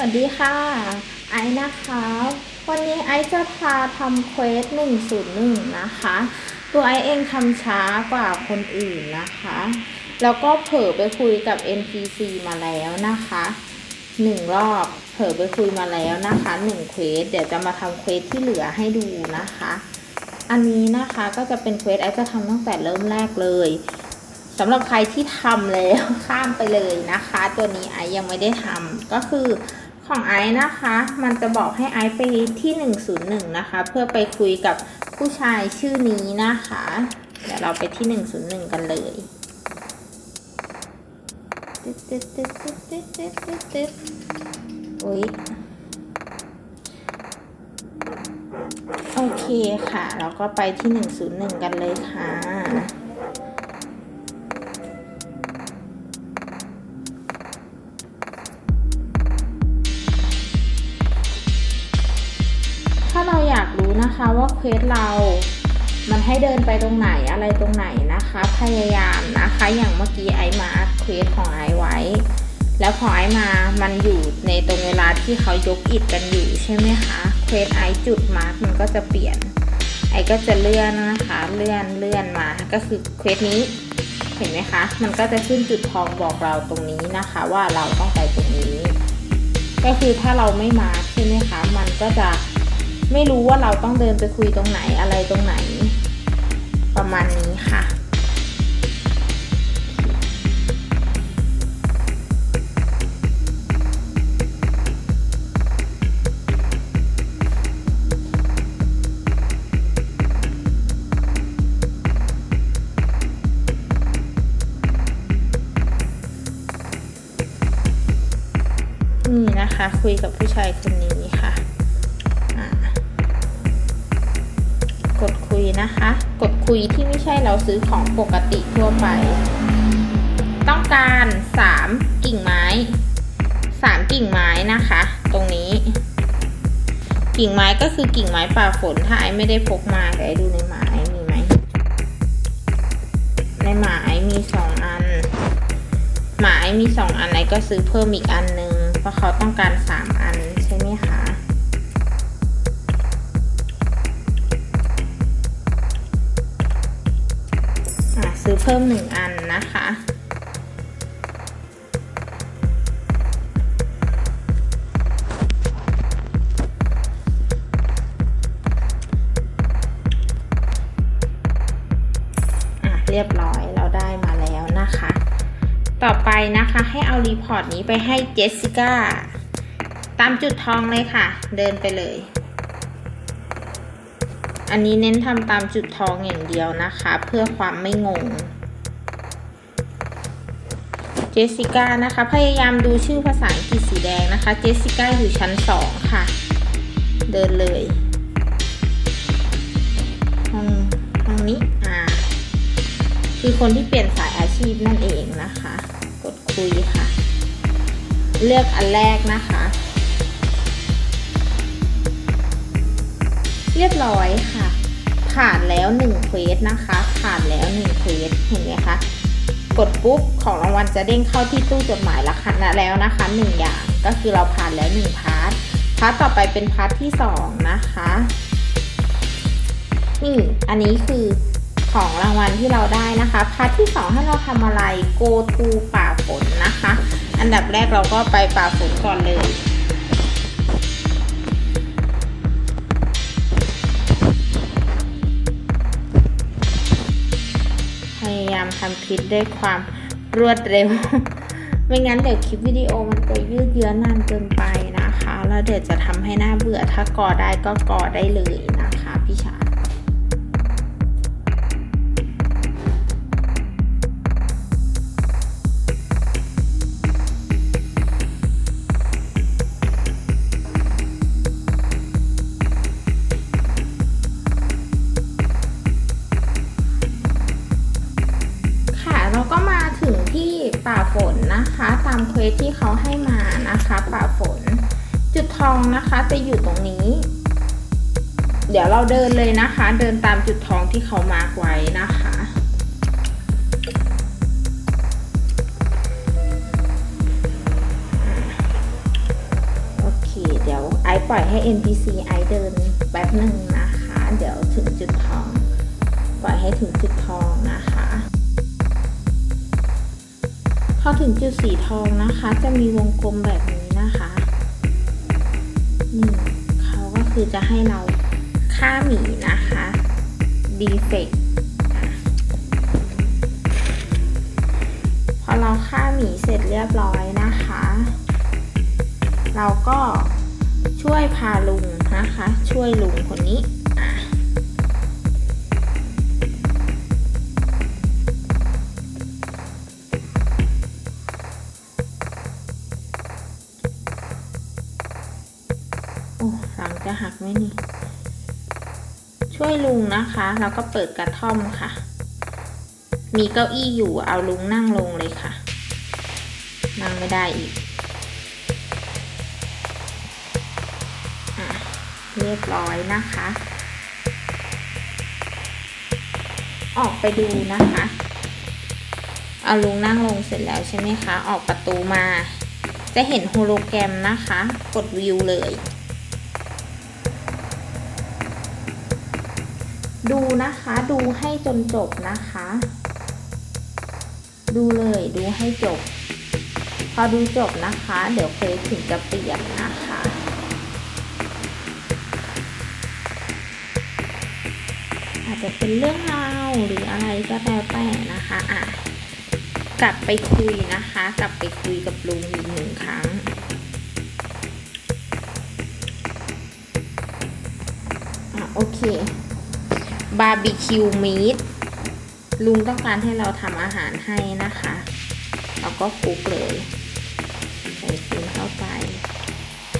วัสดีค่ะ ไอซ์นะคะ วันนี้ไอซ์จะพาทำเควส101 นะคะ ตัวไอซ์เองทำช้ากว่าคนอื่นนะคะ แล้วก็เผลอไปคุยกับ NPC มาแล้วนะคะหนึ่งรอบ เผลอไปคุยมาแล้วนะคะหนึ่งเควส เดี๋ยวจะมาทำเควสที่เหลือให้ดูนะคะ อันนี้นะคะก็จะเป็นเควสไอซ์จะทำตั้งแต่เริ่มแรกเลยสำหรับใครที่ทำแล้วข้ามไปเลยนะคะ ตัวนี้ไอซ์ยังไม่ได้ทำก็คือ ของไอซ์นะคะ มันจะบอกให้ไอซ์ไปที่ 101 นะคะ เพื่อไปคุยกับผู้ชายชื่อนี้นะคะ เดี๋ยวเราไปที่ 101 กันเลยอุ้ยโอเคค่ะ เราก็ไปที่ 101 กันเลยค่ะ เควสเรา มันให้เดินไปตรงไหนอะไรตรงไหนนะคะ พยายามนะคะ อย่างเมื่อกี้ไอมาร์คเควสของไอไว้ แล้วพอไอมา มันอยู่ในตรงเวลาที่เขายกอิฐกันอยู่ใช่ไหมคะ เควสไอจุดมาร์คมันก็จะเปลี่ยน ไอก็จะเลื่อนนะคะ เลื่อนเลื่อนมา ก็คือเควสนี้ เห็นไหมคะ มันก็จะขึ้นจุดทองบอกเราตรงนี้นะคะ ว่าเราต้องไปตรงนี้ ก็คือถ้าเราไม่มาใช่ไหมคะ มันก็จะ ไม่รู้ว่าเราต้องเดินไปคุยตรงไหนอะไรตรงไหน ประมาณนี้ค่ะนี่นะคะ คุยกับผู้ชายคน ช่เราซื้อของปกติทั่วไป ต้องการสามกิ่งไม้สามกิ่งไม้นะคะ ตรงนี้ กิ่งไม้ก็คือกิ่งไม้ป่าฝน ถ้าไอ้ไม่ได้พกมาเดี๋ยวไอ้ดูในหมายมีไหม ในหมายมีสองอัน หมายมีสองอันไอ้ก็ซื้อเพิ่มอีกอันนึง เพราะเขาต้องการสามอัน ซื้อเพิ่มหนึ่งอันนะคะอะเรียบร้อยเราได้มาแล้วนะคะ ต่อไปนะคะให้เอารีพอร์ตนี้ไปให้เจสสิก้า ตามจุดทองเลยค่ะ เดินไปเลย อันนี้เน้นทำตามจุดทองอย่างเดียวนะคะ เพื่อความไม่งง เจสสิก้านะคะ พยายามดูชื่อภาษาอังกฤษสีแดงนะคะ เจสสิก้าอยู่ชั้นสองค่ะ เดินเลยห้องห้องนี้อ่า คือคนที่เปลี่ยนสายอาชีพนั่นเองนะคะ กดคุยค่ะ เลือกอันแรกนะคะ เรียบร้อยค่ะ ผ่านแล้วหนึ่งเควสนะคะ ผ่านแล้วหนึ่งเควสเห็นไหมคะกดปุ๊บของรางวัลจะเด้งเข้าที่ตู้จดหมายละคันแล้วนะคะหนึ่งอย่างก็คือเราผ่านแล้วหนึ่งพาร์ทพาร์ทต่อไปเป็นพาร์ทที่สองนะคะนี่อันนี้คือของรางวัลที่เราได้นะคะพาร์ทที่สองให้เราทำอะไร go to ป่าฝนนะคะ อันดับแรกเราก็ไปป่าฝนก่อนเลยายามทำคลิปด้วยความรวดเร็ว ไม่งั้นเดี๋ยวคลิปวิดีโอมันจะยืดเยื้อนานเกินไปนะคะ แล้วเดี๋ยวจะทำให้หน้าเบื่อถ้าก่อได้ก็ก่อได้เลยนะคะ องนะคะจะอยู่ตรงนี้ เดี๋ยวเราเดินเลยนะคะ เดินตามจุดทองที่เขามาร์กไว้นะคะโอเคเดี๋ยวไอปล่อยให้ NPC ไอเดินแป๊บหนึ่งนะคะ เดี๋ยวถึงจุดทอง ปล่อยให้ถึงจุดทองนะคะพอถึงจุดสีทองนะคะ จะมีวงกลมแบบนี้ 1เขาก็คือจะให้เราค่าหมีนะคะ defect พอเราค่าหมีเสร็จเรียบร้อยนะคะ เราก็ช่วยพาลุงนะคะ ช่วยลุงคนนี้ แล้วก็เปิดกระท่อมค่ะ มีเก้าอี้อยู่เอาลุงนั่งลงเลยค่ะ นั่งไม่ได้อีกอเรียบร้อยนะคะ ออกไปดูนะคะ เอาลุงนั่งลงเสร็จแล้วใช่ไหมคะ ออกประตูมา จะเห็นโฮโลแกรมนะคะ กดวิวเลย ดูนะคะดูให้จนจบนะคะ ดูเลยดูให้จบ พอดูจบนะคะ เดี๋ยวเคยถึงจะเปลี่ยนนะคะอาจจะเป็นเรื่องราวหรืออะไรก็แล้วแต่นะคะอะกลับไปคุยนะคะ กลับไปคุยกับลุงอีกหนึ่งครั้งอะโอเค บาร์บีคิวมีทลุงต้องการให้เราทำอาหารให้นะคะ เราก็คลุกเลยใส่ซีนเข้าไป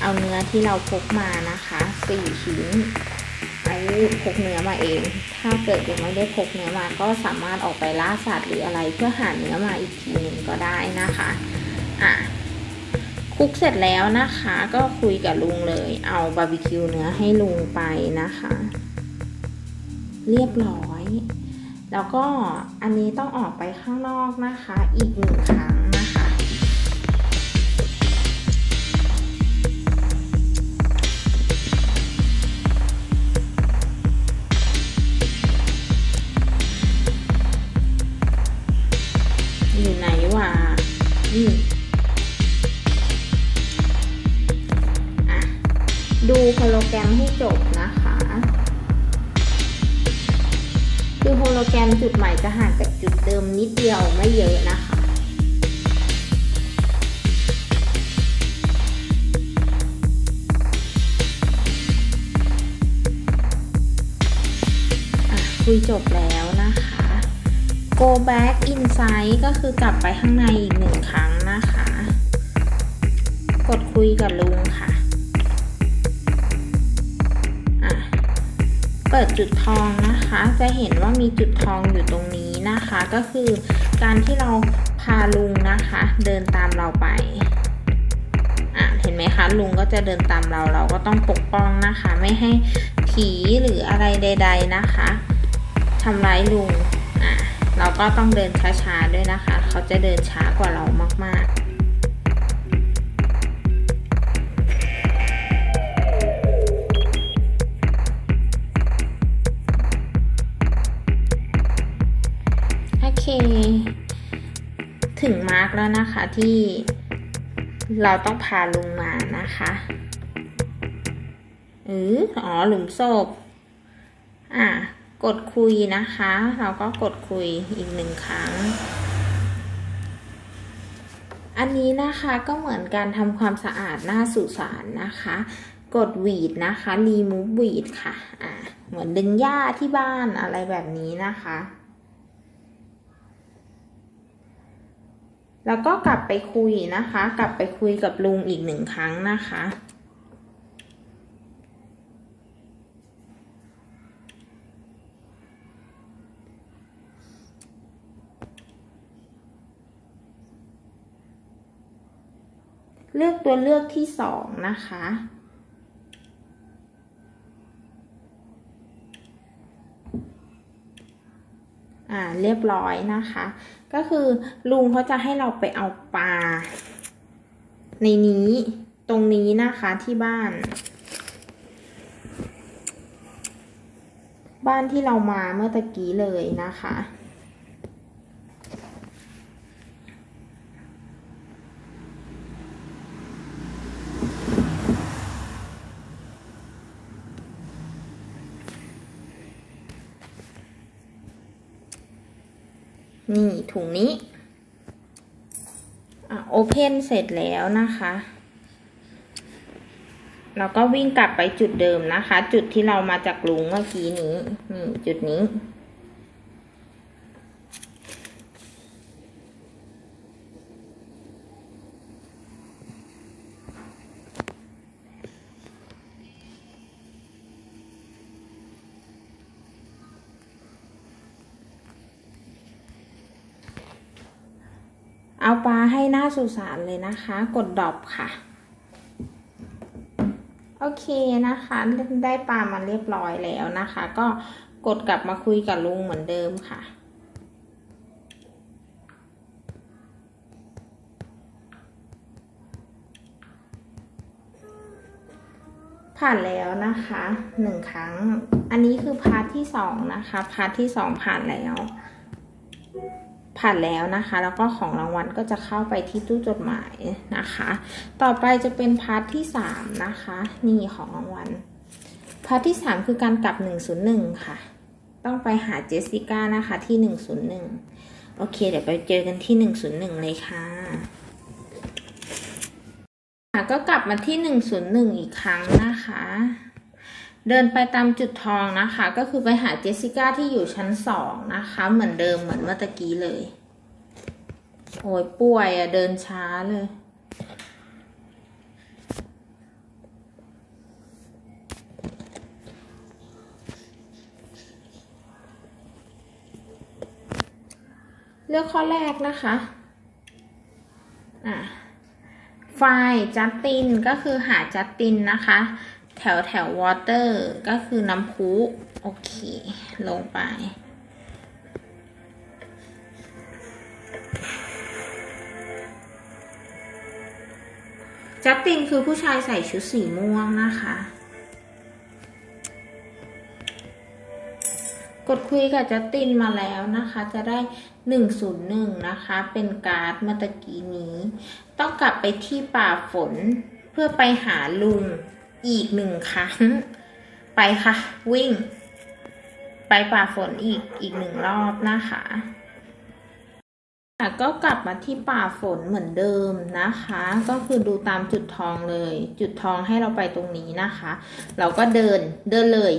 เอาเนื้อที่เราพกมานะคะสี่ชิ้นไอ้พกเนื้อมาเอง ถ้าเกิดยังไม่ได้พกเนื้อมาก็สามารถออกไปล่าสัตว์หรืออะไรเพื่อหาเนื้อมาอีกทีหนึ่งก็ได้นะคะอะคุกเสร็จแล้วนะคะ ก็คุยกับลุงเลย เอาบาร์บีคิวเนื้อให้ลุงไปนะคะ เรียบร้อย แล้วก็อันนี้ต้องออกไปข้างนอกนะคะ อีกหนึ่งครั้งนะคะอยู่ไหนวะอืมอะดูโฮโลแกรมให้จบนะคะ คือโฮโลแกรมจุดใหม่จะห่างจากจุดเดิมนิดเดียวไม่เยอะนะคะคุยจบแล้วนะคะ go back inside ก็คือกลับไปข้างในอีกหนึ่งครั้งนะคะ กดคุยกับลุงค่ะ เปิดจุดทองนะคะ จะเห็นว่ามีจุดทองอยู่ตรงนี้นะคะ ก็คือการที่เราพาลุงนะคะ เดินตามเราไปอะเห็นไหมคะลุงก็จะเดินตามเราเราก็ต้องปกป้องนะคะ ไม่ให้ผีหรืออะไรใด ๆนะคะทำร้ายลุงอะเราก็ต้องเดินช้าๆด้วยนะคะ เขาจะเดินช้ากว่าเรามากๆ เค ถึงมาร์กแล้วนะคะที่เราต้องพาลุงมานะคะเอออ๋อ หลุมศพ อะ กดคุยนะคะ เราก็กดคุยอีกหนึ่งครั้ง อันนี้นะคะก็เหมือนการทำความสะอาดหน้าสุสานนะคะ กดหวีดนะคะ remove หวีดค่ะ อะ เหมือนดึงหญ้าที่บ้านอะไรแบบนี้นะคะ แล้วก็กลับไปคุยนะคะ กลับไปคุยกับลุงอีกหนึ่งครั้งนะคะ เลือกตัวเลือกที่สองนะคะ อ่าเรียบร้อยนะคะ ก็คือลุงเขาจะให้เราไปเอาปลา ในนี้ตรงนี้นะคะที่บ้าน บ้านที่เรามาเมื่อตะกี้เลยนะคะ นี่ ถุงนี้โอเพนเสร็จแล้วนะคะ เราก็วิ่งกลับไปจุดเดิมนะคะ จุดที่เรามาจากลุงเมื่อกี้นี้นี่จุดนี้ เอาปลาให้หน้าสุสานเลยนะคะ กดดอปค่ะ โอเคนะคะได้ปลามาเรียบร้อยแล้วนะคะ ก็กดกลับมาคุยกับลุงเหมือนเดิมค่ะผ่านแล้วนะคะหนึ่งครั้ง อันนี้คือพาร์ทที่สองนะคะ พาร์ทที่สองผ่านแล้ว ผ่านแล้วนะคะ แล้วก็ของรางวัลก็จะเข้าไปที่ตู้จดหมายนะคะ ต่อไปจะเป็นพาร์ทที่สามนะคะ นี่ของรางวัลพาร์ทที่สามคือการกลับหนึ่งศูนย์หนึ่งค่ะ ต้องไปหาเจสสิก้านะคะที่หนึ่งศูนย์หนึ่งโอเค เดี๋ยวไปเจอกันที่หนึ่งศูนย์หนึ่งเลยค่ะก็กลับมาที่หนึ่งศูนย์หนึ่งอีกครั้งนะคะ เดินไปตามจุดทองนะคะ ก็คือไปหาเจสสิก้าที่อยู่ชั้นสองนะคะ เหมือนเดิมเหมือนเมื่อตะกี้เลย โอ้ยป่วยอะเดินช้าเลย เลือกข้อแรกนะคะอะไฟจัสตินก็คือหาจัสตินนะคะ แถวแถววอเตอร์ก็คือน้ำพุโอเค ลงไป จัสตินคือผู้ชายใส่ชุดสีม่วงนะคะ กดคุยกับจัสตินมาแล้วนะคะ จะได้ 101 นะคะ เป็นการ์ดเมื่อตะกี้นี้ ต้องกลับไปที่ป่าฝนเพื่อไปหาลุง อีกหนึ่งครั้ง ไปค่ะ วิ่ง ไปป่าฝนอีกอีกหนึ่งรอบนะคะก็กลับมาที่ป่าฝนเหมือนเดิมนะคะ ก็คือดูตามจุดทองเลย จุดทองให้เราไปตรงนี้นะคะ เราก็เดินเดินเลย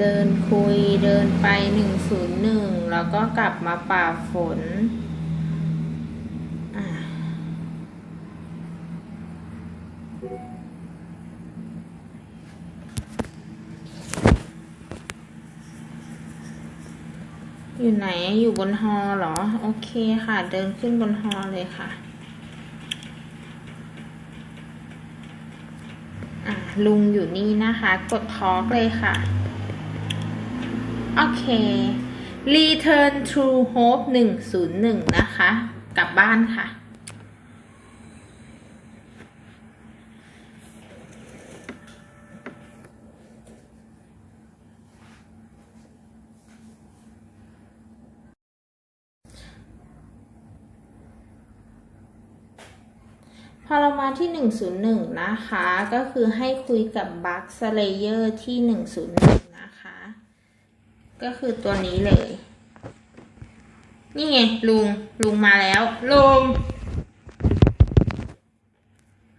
เดินคุยเดินไปหนึ่งศูนย์หนึ่งแล้วก็กลับมาป่าฝน อยู่ไหนอยู่บนฮอเหรอ โอเคค่ะ เดินขึ้นบนฮอเลยค่ะลุงอยู่นี่นะคะ กดทอล์กเลยค่ะ โอเค Return to Hope 101 นะคะ กลับบ้านค่ะ รามาที่ 101 นะคะ ก็คือให้คุยกับ Bug Slayer ที่ 101 นะคะ ก็คือตัวนี้เลย นี่ไง ลุง ลุงมาแล้ว ลุง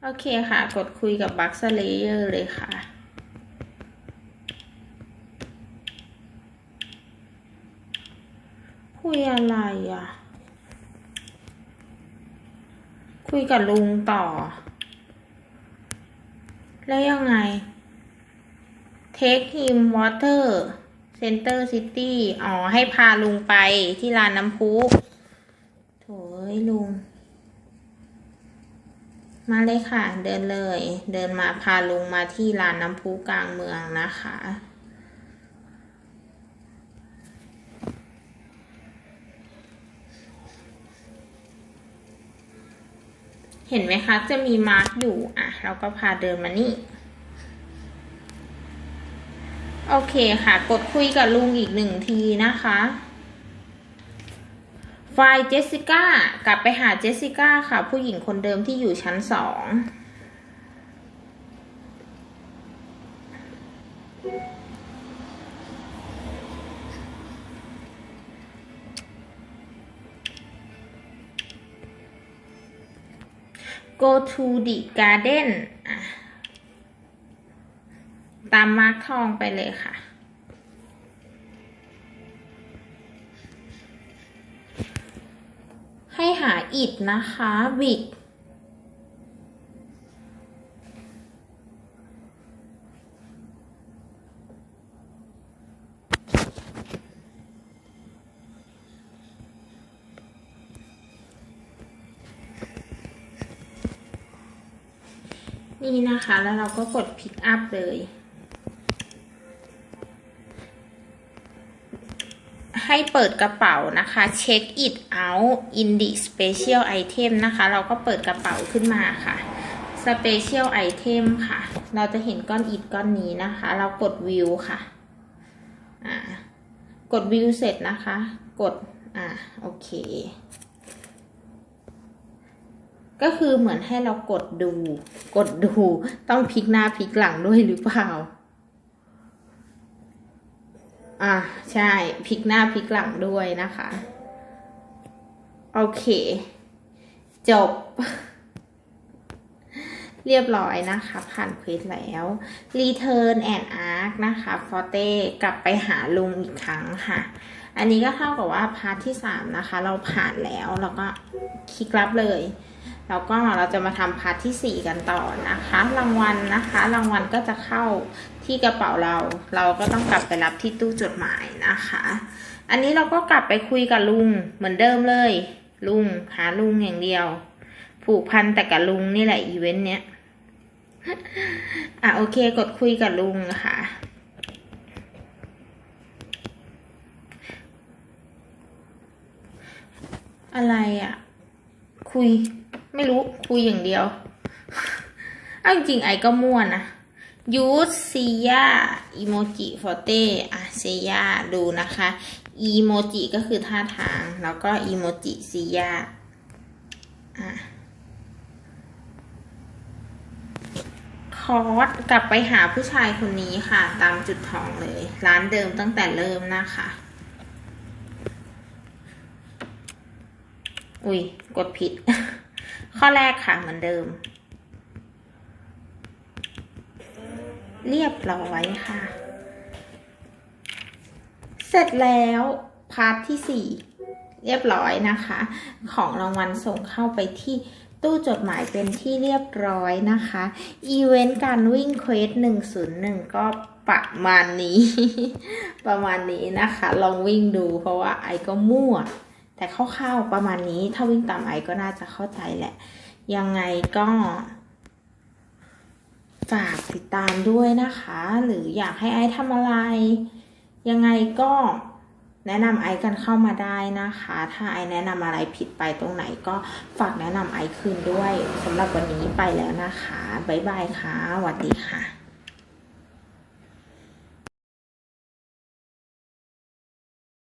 โอเคค่ะ กดคุยกับ Bug Slayer เลยค่ะคุยอะไรอะ คุยกับลุงต่อ แล้วยังไง Take him water Center City อ๋อ ให้พาลุงไปที่ลานน้ำพุโถยลุง มาเลยค่ะ เดินเลย เดินมาพาลุงมาที่ลานน้ำพุกลางเมืองนะคะ เห็นไหมคะ จะมีมาร์กอยู่ อะ เราก็พาเดินมานี่ โอเคค่ะ กดคุยกับลุงอีกหนึ่งทีนะคะ ไฟล์เจสสิก้ากลับไปหาเจสสิก้าค่ะ ผู้หญิงคนเดิมที่อยู่ชั้นสอง go to the garden อะตามมาร์กทองไปเลยค่ะ ให้หาอิดนะคะบิ นี่นะคะแล้วเราก็กด pick up เลย ให้เปิดกระเป๋านะคะ check it out in the special item นะคะ เราก็เปิดกระเป๋าขึ้นมาค่ะ special item ค่ะ เราจะเห็นก้อนอิฐก้อนนี้นะคะ เรากด view ค่ะกด view เสร็จนะคะ กด อ่า โอเค ก็คือเหมือนให้เรากดดู กดดู ต้องพลิกหน้าพลิกหลังด้วยหรือเปล่า อ่าใช่พลิกหน้าพลิกหลังด้วยนะคะ โอเค จบ เรียบร้อยนะคะ ผ่านเควสแล้ว Return and Arc นะคะฟอเต้กลับไปหาลุงอีกครั้งค่ะอันนี้ก็เท่ากับว่าพาร์ทที่สามนะคะ เราผ่านแล้วเราก็คลิกรับเลย แล้วก็เราจะมาทำพาร์ทที่ 4 กันต่อนะคะ รางวัลนะคะ รางวัลก็จะเข้าที่กระเป๋าเรา เราก็ต้องกลับไปรับที่ตู้จดหมายนะคะ อันนี้เราก็กลับไปคุยกับลุงเหมือนเดิมเลย ลุงหาลุงอย่างเดียว ผูกพันแต่กับลุงนี่แหละอีเวนต์เนี้ยอะโอเคกดคุยกับลุงค่ะอะไรอะ คุย ไม่รู้คุยอย่างเดียวเอาจริงๆไอก็มั่วนะยูซียาอีโมจิฟอเต้อะเซียาดูนะคะอีโมจิก็คือท่าทาง แล้วก็อีโมจิซียาอะคอร์สกลับไปหาผู้ชายคนนี้ค่ะ ตามจุดทองเลย ร้านเดิมตั้งแต่เริ่มนะคะ อุ้ย กดผิด ข้อแรกค่ะเหมือนเดิม เรียบร้อยค่ะ เสร็จแล้วพาร์ทที่สี่เรียบร้อยนะคะ ของรางวัลส่งเข้าไปที่ตู้จดหมายเป็นที่เรียบร้อยนะคะ อีเวนต์การวิ่งเควสหนึ่งศูนย์หนึ่งก็ประมาณนี้ ประมาณนี้นะคะ ลองวิ่งดูเพราะว่าไอก็มั่ว แต่คร่าวๆประมาณนี้ถ้าวิ่งตามไอก็น่าจะเข้าใจแหละ ยังไงก็ ฝากติดตามด้วยนะคะ หรืออยากให้ไอทำอะไร ยังไงก็แนะนำไอกันเข้ามาได้นะคะ ถ้าไอแนะนำอะไรผิดไปตรงไหนก็ฝากแนะนำไอคืนด้วยสำหรับวันนี้ไปแล้วนะคะ บ๊ายบายค่ะสวัสดีค่ะ